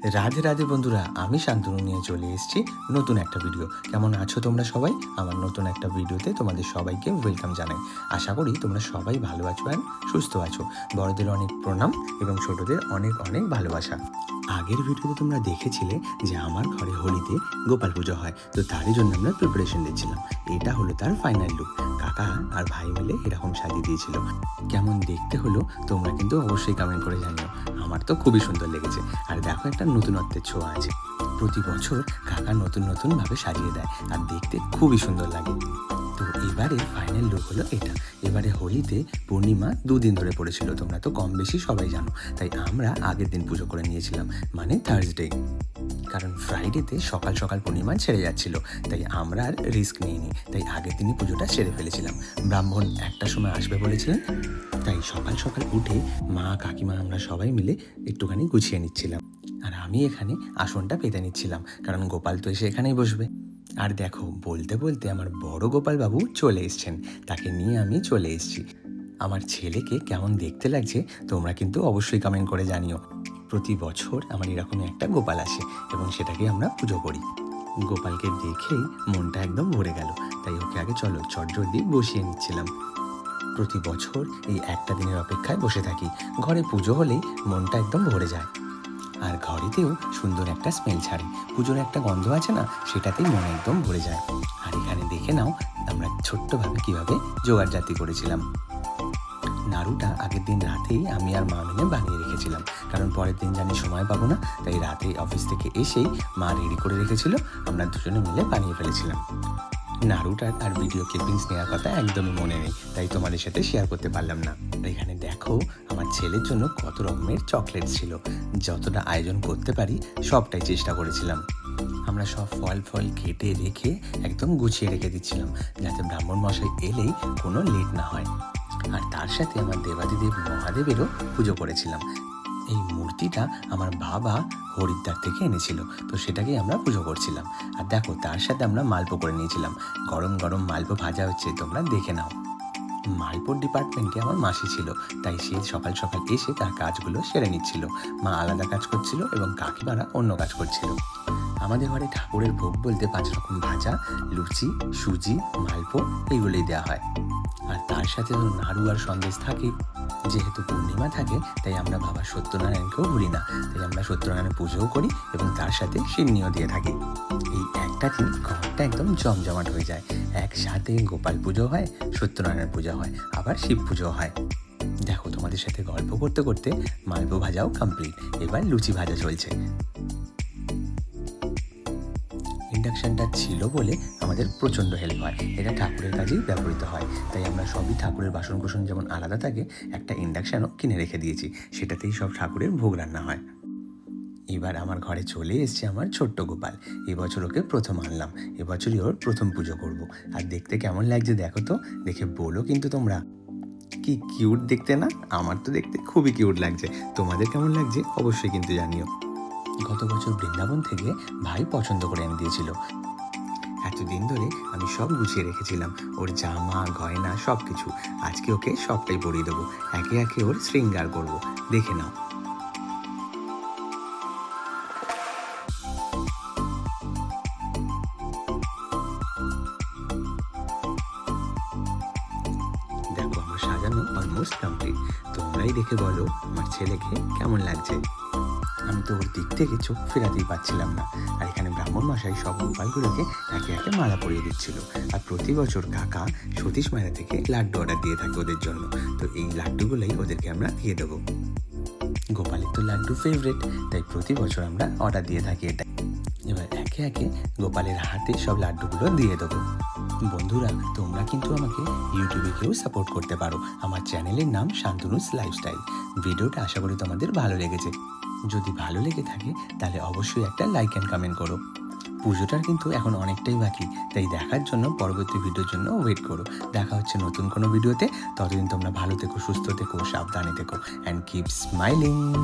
রাধে রাধে বন্ধুরা, আমি শান্তনু নিয়ে চলে এসেছি নতুন একটা ভিডিও কেমন আছো তোমরা সবাই? আমার নতুন একটা ভিডিওতে তোমাদের সবাইকে ওয়েলকাম জানাই। আশা করি তোমরা সবাই ভালো আছো আর সুস্থ আছো। বড়দের অনেক প্রণাম এবং ছোটদের অনেক অনেক ভালোবাসা। আগের ভিডিওতে তোমরা দেখেছিলে যে আমার ঘরে হোলিতে গোপাল পুজো হয়, তো তারই জন্য আমরা প্রিপারেশন দিচ্ছিলাম। এটা হলো তার ফাইনাল লুক কাকা আর ভাই মিলে এরকম সাজিয়ে দিয়েছিল। কেমন দেখতে হলো তোমরা কিন্তু অবশ্যই কমেন্ট করে জানিও। আমার তো খুবই সুন্দর লেগেছে। আর দেখো একটা নতুনত্বের ছোঁয়া আছে। প্রতি বছর কাকা নতুন নতুনভাবে সাজিয়ে দেয় আর দেখতে খুবই সুন্দর লাগে। তো এবারে ফাইনাল লুক হলো এটা। এবারে হোলিতে পূর্ণিমা দুদিন ধরে পড়েছিল, তোমরা তো কম বেশি সবাই জানো। তাই আমরা আগের দিন পুজো করে নিয়েছিলাম মানে থার্সডে কারণ ফ্রাইডেতে সকাল সকাল পূর্ণিমা ছেড়ে যাচ্ছিল, তাই আমরা আর রিস্ক নিইনি। তাই আগের দিনই পুজোটা সেরে ফেলেছিলাম। ব্রাহ্মণ একটা সময় আসবে বলেছিলেন, তাই সকাল সকাল উঠে মা, কাকিমা, আমরা সবাই মিলে একটুখানি গুছিয়ে নিচ্ছিলাম। আর আমি এখানে আসনটা পেতে নিচ্ছিলাম, কারণ গোপাল তো এসে এখানেই বসবে। আর দেখো, বলতে বলতে আমার বড় গোপাল বাবু চলে এসছেন, তাকে নিয়ে আমি চলে এসেছি। আমার ছেলেকে কেমন দেখতে লাগছে, তোমরা কিন্তু অবশ্যই কমেন্ট করে জানিও। প্রতি বছর আমার এরকমই একটা গোপাল আসে এবং সেটাকে আমরা পুজো করি। গোপালকে দেখেই মনটা একদম ভরে গেল। তাই ওকে আগে চলো চটজর দিয়ে বসিয়ে নিচ্ছিলাম। প্রতি বছর এই একটা দিনের অপেক্ষায় বসে থাকি। ঘরে পুজো হলেই মনটা একদম ভরে যায়। আর ঘরেতেও সুন্দর একটা স্মেল ছাড়ে। পুজোর একটা গন্ধ আছে না, সেটাতেই মন একদম ভরে যায়। আর এখানে দেখে নাও, আমরা ছোট্টভাবে কীভাবে জোগাড় জাতি করেছিলাম। নাড়ুটা আগের দিন রাতেই আমি আর মা মিলে বানিয়ে রেখেছিলাম। কারণ পরের দিন জানি সময় পাবো না, তাই রাতে অফিস থেকে এসেই মা রেডি করে রেখেছিল, আমরা দুজনে মিলে বানিয়ে ফেলেছিলাম। নাড়ুটার আর ভিডিও ক্লিপিংস নেওয়ার কথা একদমই মনে নেই, তাই তোমাদের সাথে শেয়ার করতে পারলাম না। এখানে দেখো, আমার ছেলের জন্য কত রকমের চকলেট ছিল। যতটা আয়োজন করতে পারি, সবটাই চেষ্টা করেছিলাম। আমরা সব ফল ফল কেটে রেখে একদম গুছিয়ে রেখে দিচ্ছিলাম, যাতে ব্রাহ্মণ মশাই এলেই কোনো লেট না হয়। আর তার সাথে আমার দেবাদিদেব মহাদেবেরও পুজো করেছিলাম। এই মূর্তিটা আমার বাবা হরিদ্বার থেকে এনেছিল, তো সেটাকেই আমরা পুজো করছিলাম। আর দেখো, তার সাথে আমরা মালপো করে নিয়েছিলাম। গরম গরম মালপো ভাজা হচ্ছে, তোমরা দেখে নাও। মালপোর ডিপার্টমেন্টে আমার মাসি ছিল, তাই সে সকাল সকাল এসে তার কাজগুলো সেরে নিচ্ছিল। মা আলাদা কাজ করছিল এবং কাকিমারা অন্য কাজ করছিল। আমাদের ঘরে ঠাকুরের ভোগ বলতে পাঁচ রকম ভাজা, লুচি, সুজি, মালপো এগুলোই দেওয়া হয়। আর তার সাথে তো নাড়ু আর সন্দেশ থাকে। যেহেতু পূর্ণিমা থাকে, তাই আমরা বাবা সত্যনারায়ণকেও ভুলি না। তাই আমরা সত্যনারায়ণ পুজোও করি এবং তার সাথে সিন্নিও দিয়ে থাকি। এই একটা দিন ঘরটা একদম জমজমাট হয়ে যায়। একসাথে গোপাল পুজো হয় সত্যনারায়ণ পুজো হয়, আবার শিব পুজো হয়। দেখো তোমাদের সাথে গল্প করতে করতে মালপো ভাজাও কমপ্লিট এবার লুচি ভাজা চলছে। ইন্ডাকশানটা ছিল বলে আমাদের প্রচণ্ড হেল্প হয়। এটা ঠাকুরের কাজেই ব্যবহৃত হয়। তাই আমরা সবই ঠাকুরের বাসন কোসন যেমন আলাদা থাকে, একটা ইন্ডাকশানও কিনে রেখে দিয়েছি। সেটাতেই সব ঠাকুরের ভোগ রান্না হয়। এবার আমার ঘরে চলে এসছে আমার ছোট্ট গোপাল। এবছর ওকে প্রথম আনলাম। এবছরই ওর প্রথম পুজো করব। আর দেখতে কেমন লাগছে দেখো তো? দেখে বলো কিন্তু তোমরা। কি কিউট দেখতে না? আমার তো দেখতে খুবই কিউট লাগছে। তোমাদের কেমন লাগছে অবশ্যই কিন্তু জানিও। গত বছর বৃন্দাবন থেকে ভাই পছন্দ করে এনে দিয়েছিল। এতদিন ধরে আমি সব গুছিয়ে রেখেছিলাম। ওর জামা, গয়না সব কিছু আজকে ওকে সবটাই পরিয়ে দেবো। একে একে ওর শৃঙ্গার করব। দেখে নাও। দেখো, আমার সাজানো অলমোস্ট কমপ্লিট তোমরাই দেখে বলো আমার ছেলেকে কেমন লাগছে। আমি তো ওর দিক থেকে চোখ ফেরাতেই পারছিলাম না। আর এখানে ব্রাহ্মণ মশাই সব গোপালগুলোকে একে একে মালা পরিয়ে দিচ্ছিল। আর প্রতি বছর কাকা সতীশ মায়েরা থেকে লাড্ডু অর্ডার দিয়ে থাকে ওদের জন্য। তো এই লাড্ডুগুলোই ওদেরকে আমরা দিয়ে দেবো। গোপালের তো লাড্ডু ফেভারেট তাই প্রতি বছর আমরা অর্ডার দিয়ে থাকি এটা এবার একে একে গোপালের হাতে সব লাড্ডুগুলো দিয়ে দেবো। বন্ধুরা, তোমরা কিন্তু আমাকে ইউটিউবে কেউ সাপোর্ট করতে পারো। আমার চ্যানেলের নাম শান্তনুস লাইফস্টাইল ভিডিওটা আশা করি তোমাদের ভালো লেগেছে। যদি ভালো লেগে থাকে, তাহলে অবশ্যই একটা লাইক অ্যান্ড কমেন্ট করো। পুজোটার কিন্তু এখন অনেকটাই বাকি, তাই দেখার জন্য পরবর্তী ভিডিওর জন্য ওয়েট করো। দেখা হচ্ছে নতুন কোনো ভিডিওতে। ততদিন তোমরা ভালো থেকো, সুস্থ থেকো, সাবধানে থেকো অ্যান্ড কিপ স্মাইলিং